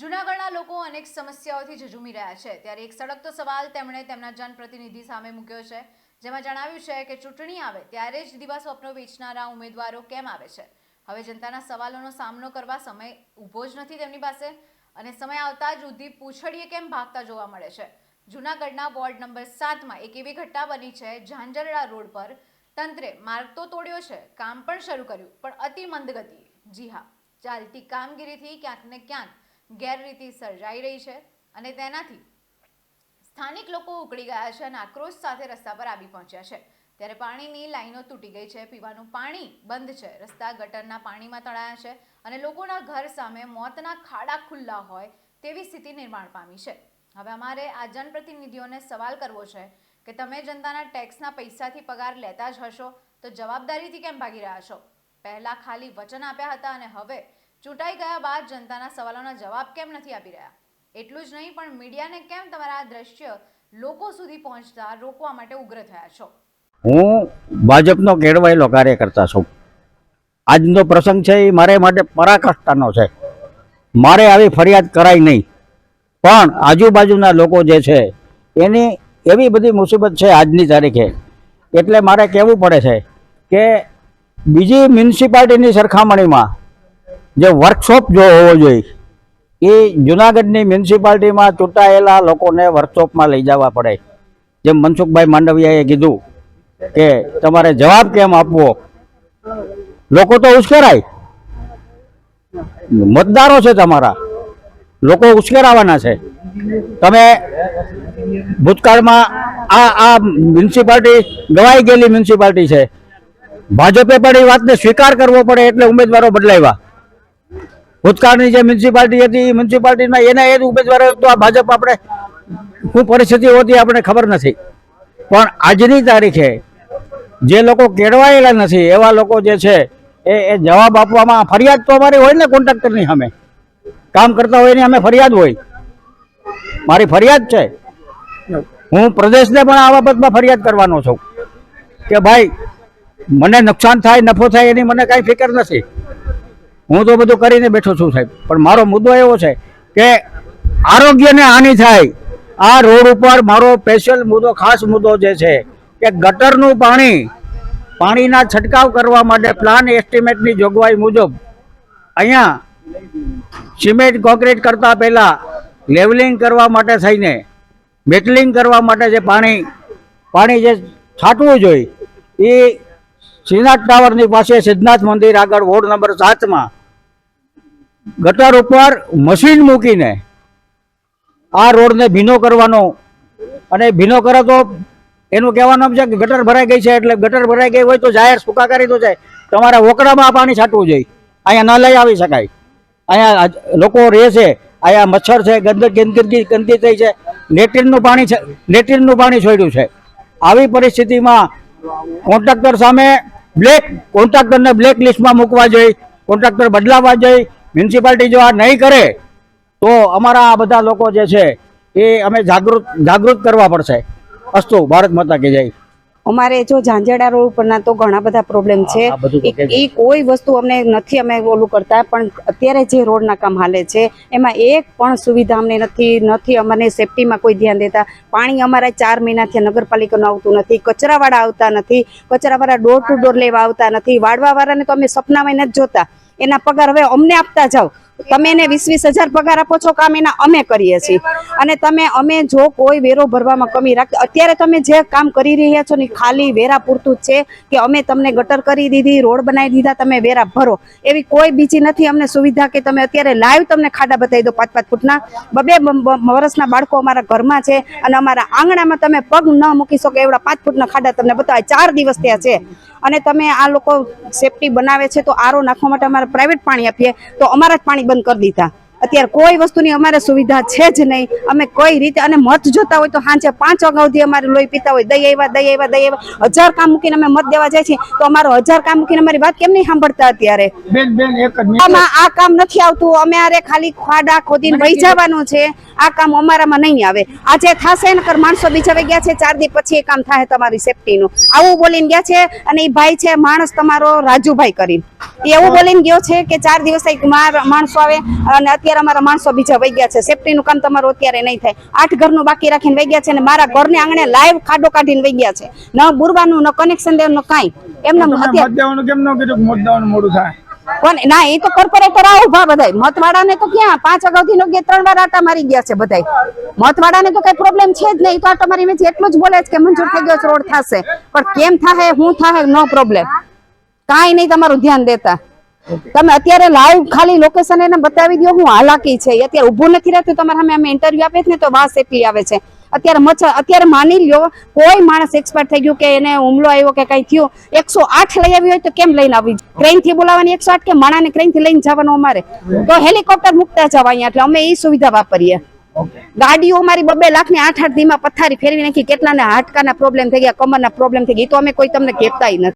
જૂનાગઢના લોકો અનેક સમસ્યાઓથી ઝઝૂમી રહ્યા છે. ત્યારે એક સળગતો સવાલ તેમણે તેમના જનપ્રતિનિધિ સામે મૂક્યો છે, જેમાં જણાવ્યું છે કે ચૂંટણી આવે ત્યારે જ દિવા સ્વપ્નો વેચનારા ઉમેદવારો કેમ આવે છે? હવે જનતાના સવાલોનો સામનો કરવા સમય ઊભો જ નથી તેમની પાસે અને સમય આવતા જ ઉદ્દીપ પૂછડીએ કેમ ભાગતા જોવા મળે છે? જૂનાગઢના વોર્ડ નંબર સાતમાં એક એવી ઘટના બની છે, ઝાંઝરડા રોડ પર તંત્રે માર્ગ તો તોડ્યો છે, કામ પણ શરૂ કર્યું, પણ અતિ મંદગતિ જી હા, ચાલતી કામગીરીથી ક્યાંક ને ક્યાંક ગેરરીતિ સર્જાઈ રહી છે અને તેનાથી સ્થાનિક લોકો ઉકળી ગયા છે અને આક્રોશ સાથે રસ્તા પર આવી પહોંચ્યા છે. ત્યારે પાણીની લાઈનો તૂટી ગઈ છે, પીવાનું પાણી બંધ છે, રસ્તા ગટરના પાણીમાં તળાયા છે અને લોકોના ઘર સામે મોતના ખાડા ખુલ્લા હોય તેવી સ્થિતિ નિર્માણ પામી છે. હવે અમારે આ જનપ્રતિનિધિઓને સવાલ કરવો છે કે તમે જનતાના ટેક્સના પૈસાથી પગાર લેતા જ હશો તો જવાબદારીથી કેમ ભાગી રહ્યા છો? પહેલાં ખાલી વચન આપ્યા હતા અને હવે ચૂંટાઈ ગયા બાદ જનતાના સવાલોના જવાબ કેમ નથી આપી રહ્યા? એટલું જ નહીં, પણ મીડિયાને કેમ તમારા આ દ્રશ્ય લોકો સુધી પહોંચતા રોકવા માટે ઉગ્ર થયા છો? હું ભાજપનો કેળવાયેલો કાર્યકર્તા છું. આજનો પ્રસંગ છે એ મારે માટે પરાકાષ્ઠાનો છે. મારે આવી ફરિયાદ કરાય નહીં. પણ આજુબાજુના લોકો જે છે, એની એવી બધી મુસીબત છે આજની તારીખે. એટલે મારે કહેવું પડે છે કે બીજી મ્યુનિસિપાલિટીની સરખામણીમાં જે વર્કશોપ જો હોવો જોઈએ, એ જુનાગઢની મ્યુનિસિપાલિટીમાં ચૂંટાયેલા લોકોને વર્કશોપમાં લઈ જવા પડે. જેમ મનસુખભાઈ માંડવિયાએ કીધું કે તમારે જવાબ કેમ આપવો? લોકો તો ઉશ્કેરાય. મતદારો છે તમારા. લોકો ઉશ્કેરાવાના છે. તમે ભૂતકાળમાં આ આ મ્યુનિસિપાલિટી ગવાઈ ગયેલી મ્યુનિસિપાલિટી છે. ભાજપે પણ એ વાતને સ્વીકાર કરવો પડે એટલે ઉમેદવારો બદલાવ્યા. ભૂતકાળની જે મ્યુનિસિપાલિટી હતી, એ મ્યુનિસિપાલિટીમાં એના એ જ ઉમેદવારો તો આ ભાજપ આપણે શું પરિસ્થિતિ હોતી આપણને ખબર નથી. પણ આજની તારીખે જે લોકો કેળવાયેલા નથી, એવા લોકો જે છે, એ એ જવાબ આપવામાં ફરિયાદ તો અમારી હોય ને કોન્ટ્રાક્ટરની સામે. કામ કરતા હોય એની અમે ફરિયાદ હોય. મારી ફરિયાદ છે. હું પ્રદેશને પણ આ બાબતમાં ફરિયાદ કરવાનો છું કે ભાઈ, મને નુકસાન થાય, નફો થાય એની મને કાંઈ ફિકર નથી. હું તો બધું કરીને બેઠો છું સાહેબ. પણ મારો મુદ્દો એવો છે કે આરોગ્યને હાનિ થાય, આ રોડ ઉપર મારો સ્પેશિયલ મુદ્દો, ખાસ મુદ્દો જે છે કે ગટરનું પાણી, પાણીના છંટકાવ કરવા માટે પ્લાન એસ્ટિમેટની જોગવાઈ મુજબ અહીંયા સિમેન્ટ કોન્ક્રીટ કરતાં પહેલાં લેવલિંગ કરવા માટે થઈને મેટલિંગ કરવા માટે જે પાણી પાણી જે છાંટવું જોઈએ એ શ્રીનાથ ટાવરની પાસે સિદ્ધનાથ મંદિર આગળ વોર્ડ નંબર સાતમાં ગટર ઉપર મશીન મૂકીને આ રોડને ભીનો કરવાનો અને ભીનો કરે તો એનું કહેવાનું છે કે ગટર ભરાઈ ગઈ છે એટલે ગટર ભરાઈ ગઈ હોય તો જાહેર સુકાકારી દો છે તમારે વોકડામાં પાણી છાંટવું જોઈએ. અહીંયા ન લઈ આવી શકાય. અહીંયા લોકો રહે છે. અહીંયા મચ્છર છે, ગંદકી ગંદકી ગંદકી થઈ છે. લેટ્રિનનું પાણી છે લેટ્રિનનું પાણી છોડ્યું છે. આવી પરિસ્થિતિમાં કોન્ટ્રાક્ટર સામે બ્લેક, કોન્ટ્રાક્ટરને બ્લેક લિસ્ટમાં મૂકવા જોઈએ. કોન્ટ્રાક્ટર બદલાવવા જોઈએ. મ્યુનિસિપાલિટી જો આ નહીં કરે તો અમારા આ બધા લોકો જે છે એ અમે જાગૃત જાગૃત કરવા પડશે. અસ્તુ ભારત માતા કે જય. અમારે જો ઝાંઝડા રોડ ઉપરના તો ઘણા બધા પ્રોબ્લેમ છે. એ એ કોઈ વસ્તુ અમને નથી અમે ઓલું કરતા પણ અત્યારે જે રોડના કામ હાલે છે એમાં એક પણ સુવિધા અમને નથી નથી અમને સેફટીમાં કોઈ ધ્યાન દેતા. પાણી અમારા ચાર મહિનાથી નગરપાલિકાનું આવતું નથી કચરાવાળા આવતા નથી કચરાવાળા ડોર ટુ ડોર લેવા આવતા નથી વાળવાવાળાને તો અમે સપનામાં નથી જોતા. એના પગાર હવે અમને આપતા જાઓ. તમે એને વીસ વીસ હજાર પગાર આપો છો કામ એના અમે કરીએ છીએ. અને તમે અમે જો કોઈ વેરો ભરવામાં કમી રાખ, અત્યારે તમે જે કામ કરી રહ્યા છો ને ખાલી વેરા પૂરતું જ છે કે અમે તમને ગટર કરી દીધી, રોડ બનાવી દીધા, તમે વેરા ભરો. એવી કોઈ બીજી નથી અમને સુવિધા કે તમે અત્યારે લાઈવ તમને ખાડા બતાવી દો પાંચ પાંચ ફૂટના. બબે વર્ષના બાળકો અમારા ઘરમાં છે અને અમારા આંગણામાં તમે પગ ન મૂકી શકો એવડા પાંચ ફૂટના ખાડા તમને બતાવે ચાર દિવસ ત્યાં છે. અને તમે આ લોકો સેફટી બનાવે છે તો આરો નાખવા માટે અમારે પ્રાઇવેટ પાણી આપીએ. તો અમારા જ પાણી બંધ કરી દીધા. અત્યારે કોઈ વસ્તુની અમારે સુવિધા છે જ નહીં. અમે કોઈ રીતે અને મત જોતા હોય તો સાંજે પાંચ વાગ્યા સુધી અમારે લોહી પીતા હોય. દઈ આવ્યા દઈ આવ્યા દઈ આવ્યા. હજાર કામ મૂકીને અમે મત દેવા જાય છીએ તો અમારો હજાર કામ મૂકીને અમારી વાત કેમ નહીં સાંભળતા અત્યારે? આ કામ નથી આવતું. અમે અરે ખાલી ખાડા ખોદીને વહી જવાનું છે. આ કામ અમારામાં નહીં આવે. આજે થશે ને કર માણસો બીજા ગયા છે ચાર દિવસ પછી એ કામ થાય તમારી સેફટીનું આવું બોલીને ગયા છે અને એ ભાઈ છે માણસ તમારો રાજુભાઈ કરીને. એવું બોલીને ગયો છે કે ચાર દિવસ માણસો આવે અને અત્યારે અમારા માણસો બીજા વહી ગયા છે. સેફટીનું કામ તમારું અત્યારે નહીં થાય. આઠ ઘરનું બાકી રાખીને વહી ગયા છે અને મારા ઘરને આંગણે લાઈવ ખાડો કાઢીને વહી ગયા છે. ન બુરવાનું ન કનેક્શન દેવાનું કાંઈ. એમને અત્યારે કેમ ન કીધું મત દેવાનું મોડું થાય? કોને ના એ તો કોર્પોરેટર આ ઊભા બધાય. મતવાળાને તો ક્યાં? પાંચ અગાઉથી નો ગયા ત્રણ વાર આટા મારી ગયા છે બધાય. મતવાળાને તો કઈ પ્રોબ્લેમ છે જ નહીં. તો આટા મારી મેં એટલું જ બોલે છે કે મંજૂર થઈ ગયો રોડ થશે. પણ કેમ થાય હું થાય નો પ્રોબ્લેમ કાંઈ નહીં તમારું ધ્યાન દેતા. તમે અત્યારે લાઈવ ખાલી લોકેશન એને બતાવી દો હું હાલાકી છે. અત્યારે ઊભું નથી રહેતું. તમારે સામે અમે ઇન્ટરવ્યુ આપીએ ને તો વાસ એટલી આવે છે. અત્યારે મચ્છર અત્યારે માની લ્યો કોઈ માણસ એક્સપર્ટ થઈ ગયું કે એને હુમલો આવ્યો કે કઈ થયું એકસો આઠ લઈ આવી હોય તો કેમ લઈને આવી? ક્રેનથી બોલાવાની એકસો આઠ કે માણાને ક્રેનથી લઈને જવાનું અમારે? તો હેલિકોપ્ટર મૂકતા જવા અહીંયા એટલે અમે એ સુવિધા વાપરીએ. ગાડીઓ અમારી બબે લાખની આઠ આઠ ધીમા પથારી ફેરવી નાખી કેટલાના હાડકાના પ્રોબ્લેમ થઈ ગયા કમરના પ્રોબ્લેમ થઈ ગયા. તો અમે કોઈ તમને કહેતા નથી.